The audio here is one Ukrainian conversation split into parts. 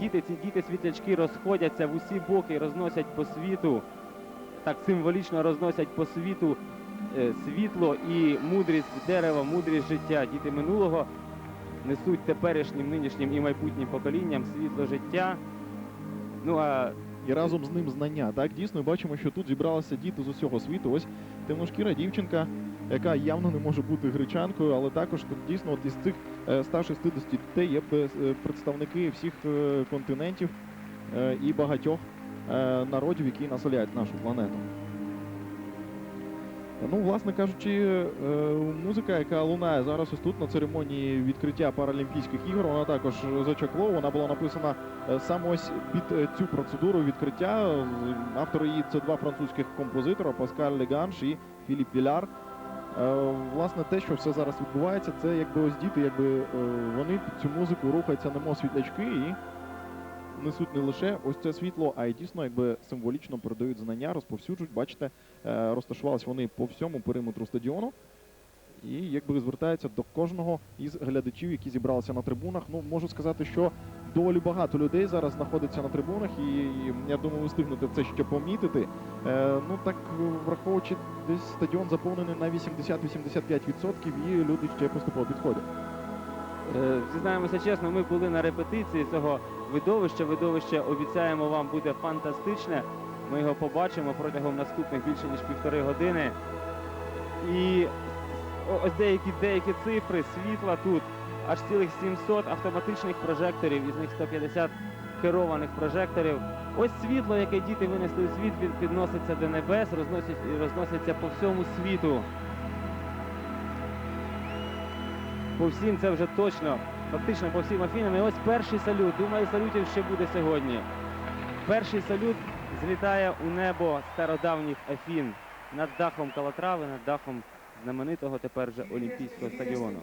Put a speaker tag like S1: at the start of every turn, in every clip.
S1: діти, ці діти світлячки розходяться в усі боки розносять по світу, так символічно розносять по світу е, світло і мудрість дерева, мудрість життя. Діти минулого несуть теперішнім, нинішнім і майбутнім поколінням світло життя. Ну а
S2: І разом з ним знання. Так, дійсно, бачимо, що тут зібралися діти з усього світу. Ось темношкіра дівчинка, яка явно не може бути гречанкою, але також тут дійсно от із цих е, 160 дітей є е, представники всіх е, континентів е, і багатьох е, народів, які населяють нашу планету. Ну, власне кажучи, е, музика, яка лунає зараз ось тут на церемонії відкриття Паралімпійських ігор, вона також зачакло. Вона була написана е, саме ось під е, цю процедуру відкриття. Автори її це два французьких композитора Паскаль Леганш і Філіп Віляр. Власне, те, що все зараз відбувається, це якби ось діти, якби вони під цю музику рухаються, немов світлячки і несуть не лише ось це світло, а й дійсно якби символічно передають знання, розповсюджують. Бачите, е, розташувались вони по всьому периметру стадіону. І якби звертаються до кожного із глядачів, які зібралися на трибунах. Ну можу сказати, що доволі багато людей зараз знаходиться на трибунах, і, і я думаю, ви встигнете це ще помітити. Е, ну так враховуючи, десь стадіон заповнений на 80-85%, і люди ще поступово підходять.
S1: Е, Зізнаємося чесно, ми були на репетиції цього видовища. Видовище обіцяємо вам буде фантастичне. Ми його побачимо протягом наступних більше ніж півтори години. І ось деякі деякі цифри світла тут аж цілих 700 автоматичних прожекторів, із них 150 керованих прожекторів. Ось світло, яке діти винесли у світ, від- підноситься до небес, розносить, розноситься по всьому світу. По всім це вже точно, фактично по всім Афінам. І ось перший салют. Думаю, салютів ще буде сьогодні. Перший салют злітає у небо стародавніх Афін над дахом Калатрави, над дахом знаменитого тепер вже Олімпійського стадіону.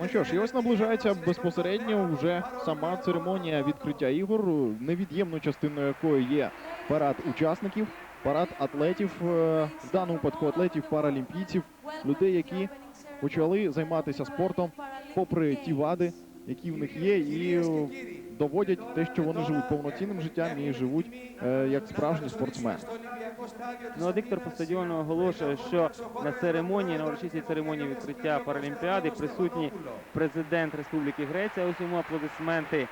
S2: Ну що ж, і ось наближається безпосередньо вже сама церемонія відкриття ігор, невід'ємною частиною якої є парад учасників парад атлетів е, в даному випадку атлетів, паралімпійців, людей, які почали займатися спортом, попри ті вади, які в них є, і доводять те, що вони живуть повноцінним життям і живуть е, як справжні спортсмени.
S1: Ну, а диктор по стадіону оголошує, що на церемонії на урочистій церемонії відкриття паралімпіади присутні президент Республіки Греція. Усьому аплодисменти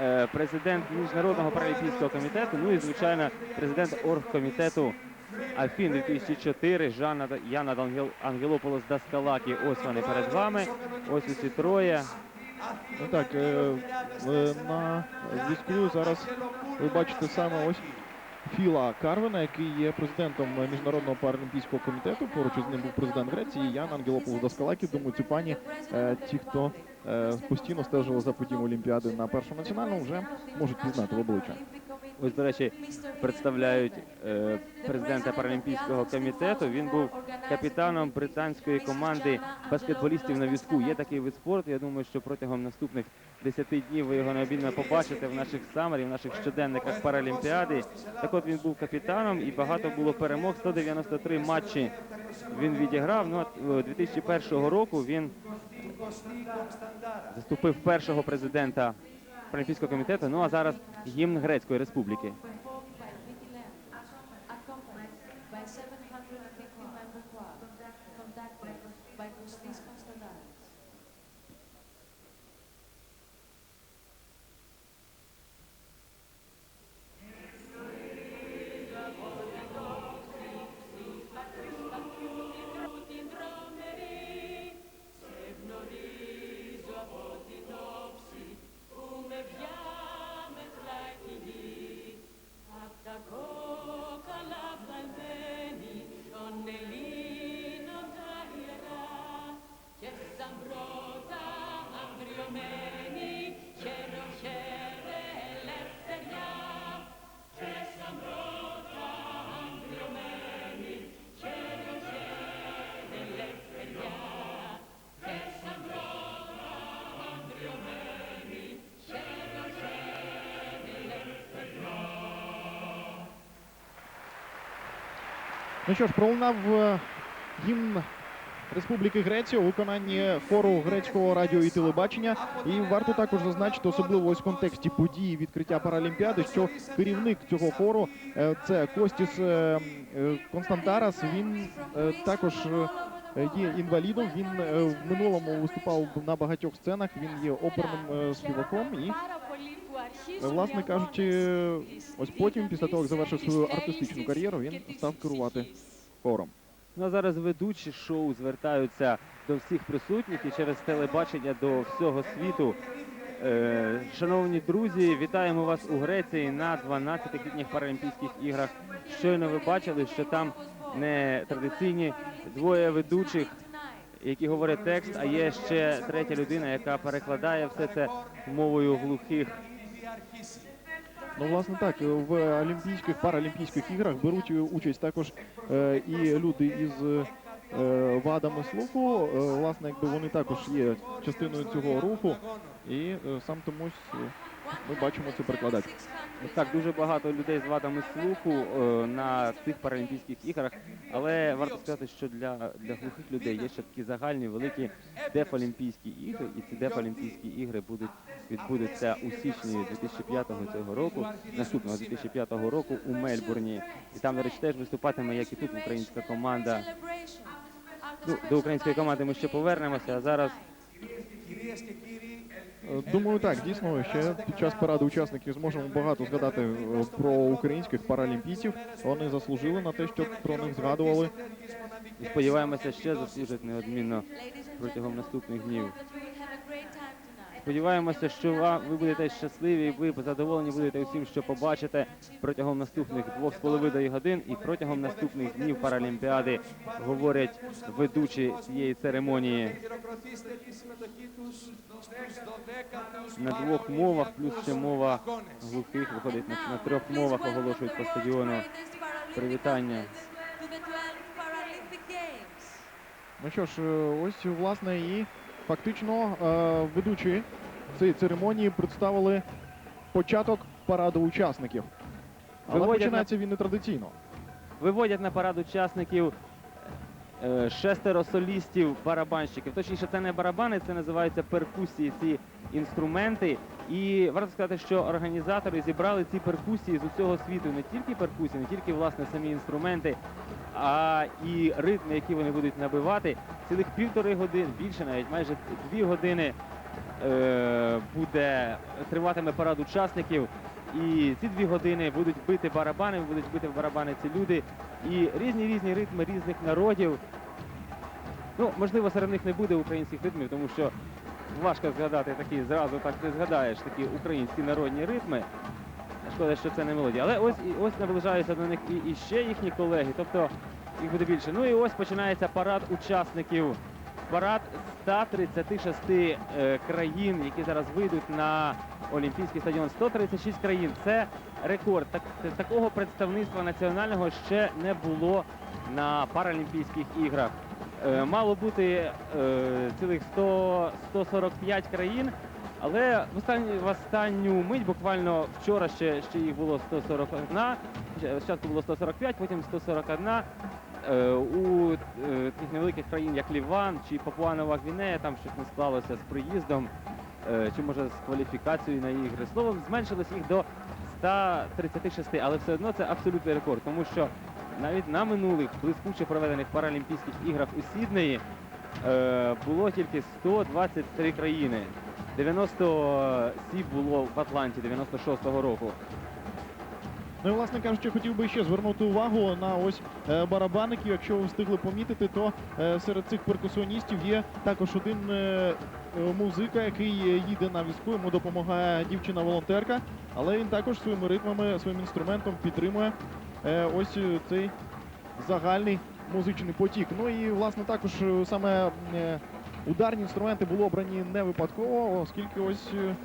S1: е, Президент міжнародного паралімпійського комітету, ну і звичайно президент оргкомітету Афін 2004 Жанна Яна Ангел, Ангелополос Даскалакі. Ось вони перед вами. Ось усі троє.
S2: Ну так, е, на зв'язку зараз ви бачите саме ось Філа Карвена, який є президентом міжнародного паралімпійського комітету. Поруч із ним був президент Греції Ян Ангелополос Даскалакі. Думаю, цю пані е, ті, хто постійно стежили за подієм Олімпіади на першому національному, вже можуть пізнати в обличчя.
S1: Ось, до речі, представляють е, президента Паралімпійського комітету. Він був капітаном британської команди баскетболістів на візку. Є такий вид спорту. Я думаю, що протягом наступних 10 днів ви його необхідно побачите в наших самері, в наших щоденниках Паралімпіади. Так от він був капітаном і багато було перемог. 193 матчі він відіграв. Ну, от, е, 2001 року він заступив першого президента Паралімпійського комітету. Ну а зараз гімн Грецької республіки.
S2: Ну що ж, пролунав е, гімн Республіки Греція у виконанні хору грецького радіо і телебачення. І варто також зазначити, особливо ось в контексті події відкриття Паралімпіади, що керівник цього хору е, це Костіс е, Константарас. Він також є інвалідом. Він в минулому виступав на багатьох сценах. Він є оперним співаком і Власне кажучи, ось потім, після того, як завершив свою артистичну кар'єру, він став керувати хором.
S1: Ну а зараз ведучі шоу звертаються до всіх присутніх і через телебачення до всього світу. Е, шановні друзі, вітаємо вас у Греції на 12 літніх Паралімпійських іграх. Щойно ви бачили, що там не традиційні двоє ведучих, які говорять текст, а є ще третя людина, яка перекладає все це мовою глухих.
S2: Ну, власне, так в Олімпійських паралімпійських іграх беруть участь також е, і люди із е, вадами слуху. Е, власне, якби вони також є частиною цього руху, і е, сам тому е, ми бачимо цю перекладачку.
S1: Так, дуже багато людей з вадами слуху е, на цих паралімпійських іграх, але варто сказати, що для, для глухих людей є ще такі загальні великі дефолімпійські ігри, і ці дефолімпійські ігри будуть відбудуться у січні 2005 цього року, наступного 2005 року у Мельбурні. І там, до речі, теж виступатиме, як і тут українська команда. Ну, до української команди ми ще повернемося, а зараз
S2: Думаю, так дійсно ще під час параду учасників зможемо багато згадати е, про українських паралімпійців. Вони заслужили на те, щоб про них згадували.
S1: і сподіваємося, ще заслужать неодмінно протягом наступних днів. Сподіваємося, що ви будете щасливі, ви задоволені будете усім, що побачите протягом наступних двох з половиною годин, і протягом наступних днів Паралімпіади говорять ведучі цієї церемонії. На двох мовах, плюс ще мова глухих виходить на, на трьох мовах. Оголошують по стадіону привітання.
S2: Ну що ж, е, ось власне і фактично е, ведучі цієї церемонії представили початок параду учасників. Але
S1: Виводять на-
S2: починається він нетрадиційно.
S1: Виводять на парад учасників е, шестеро солістів барабанщиків. Точніше, це не барабани, це називаються перкусії, ці інструменти. І варто сказати, що організатори зібрали ці перкусії з усього світу, не тільки перкусії, не тільки власне самі інструменти, а і ритми, які вони будуть набивати. Цілих півтори години, більше навіть майже дві години е, буде триватиме парад учасників. І ці дві години будуть бити барабани, будуть бити барабани ці люди. І різні різні ритми різних народів. Ну, можливо, серед них не буде українських ритмів, тому що важко згадати такі, зразу так не згадаєш такі українські народні ритми. Шкода, що це не мелодія. Але ось і ось наближаються до них і, і ще їхні колеги, тобто їх буде більше. Ну і ось починається парад учасників. Парад 136 е, країн, які зараз вийдуть на Олімпійський стадіон. 136 країн. Це рекорд. Так, такого представництва національного ще не було на Паралімпійських іграх. Е, мало бути е, цілих 100, 145 країн, але в останню, в останню мить, буквально вчора ще, ще їх було 141, спочатку було 145, потім 141. Е, У е, таких невеликих країн, як Ліван чи Папуанова Гвінея, там щось не склалося з приїздом, е, чи може з кваліфікацією на ігри. Словом, зменшилось їх до 136, але все одно це абсолютний рекорд, тому що навіть на минулих блискуче проведених Паралімпійських іграх у Сіднеї було тільки 123 країни. 97 було в Атланті 96-го року.
S2: Ну і власне кажучи, хотів би ще звернути увагу на ось е, барабаників. Якщо ви встигли помітити, то е, серед цих перкусіоністів є також один е, музика, який їде на візку. Йому допомагає дівчина-волонтерка, але він також своїми ритмами, своїм інструментом підтримує ось цей загальний музичний потік. Ну і власне також саме ударні інструменти були обрані не випадково, оскільки ось е,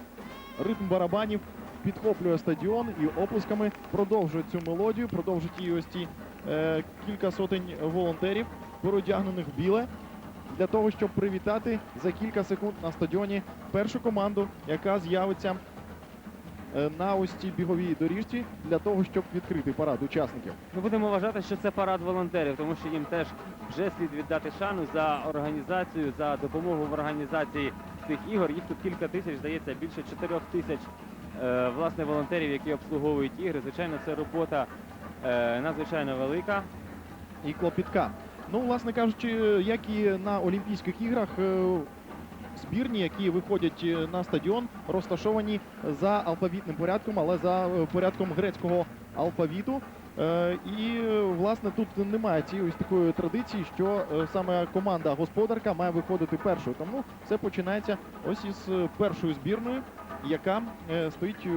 S2: ритм барабанів підхоплює стадіон і оплесками продовжує цю мелодію, продовжують її ось ці е, кілька сотень волонтерів, переодягнених в біле, для того, щоб привітати за кілька секунд на стадіоні першу команду, яка з'явиться на ось цій біговій доріжці для того, щоб відкрити парад учасників.
S1: Ми будемо вважати, що це парад волонтерів, тому що їм теж вже слід віддати шану за організацію, за допомогу в організації цих ігор. Їх тут кілька тисяч, здається, більше чотирьох тисяч е, власне волонтерів, які обслуговують ігри. Звичайно, це робота е, надзвичайно велика.
S2: і клопітка. Ну, власне кажучи, як і на Олімпійських іграх, е, збірні, які виходять е, на стадіон, розташовані за алфавітним порядком, але за е, порядком грецького алфавіту. Е, І власне тут немає цієї ось такої традиції, що саме команда господарка має виходити першою. Тому все починається ось із першої збірної, яка стоїть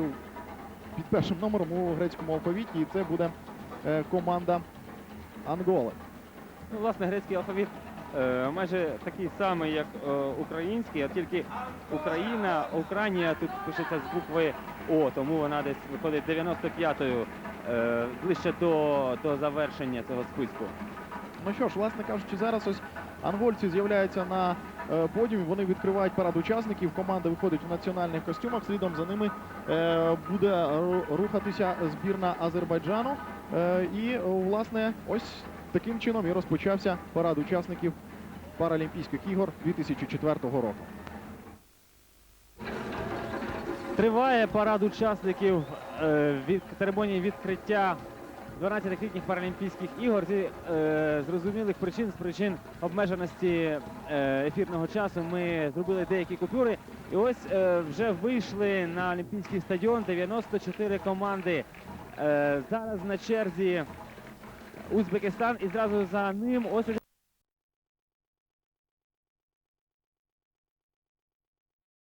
S2: під першим номером у грецькому алфавіті, і це буде команда Анголи.
S1: Ну, власне, грецький алфавіт майже такий самий, як е, український, а тільки Україна, Україна тут пишеться з букви О, тому вона десь виходить 95-ю, е, ближче до, до завершення цього списку.
S2: Ну що ж, власне кажучи, зараз ось ангольці з'являються на е, подіумі. Вони відкривають парад учасників. Команда виходить у національних костюмах. Слідом за ними е, буде рухатися збірна Азербайджану. Е, і е, власне ось таким чином і розпочався парад учасників Паралімпійських ігор 2004 року.
S1: Триває парад учасників е, від церемонії відкриття 12-літніх Паралімпійських ігор зі е, зрозумілих причин, з причин обмеженості е, ефірного часу. Ми зробили деякі купюри. І ось е, вже вийшли на Олімпійський стадіон 94 команди. Зараз на черзі Узбекистан і зразу за ним ось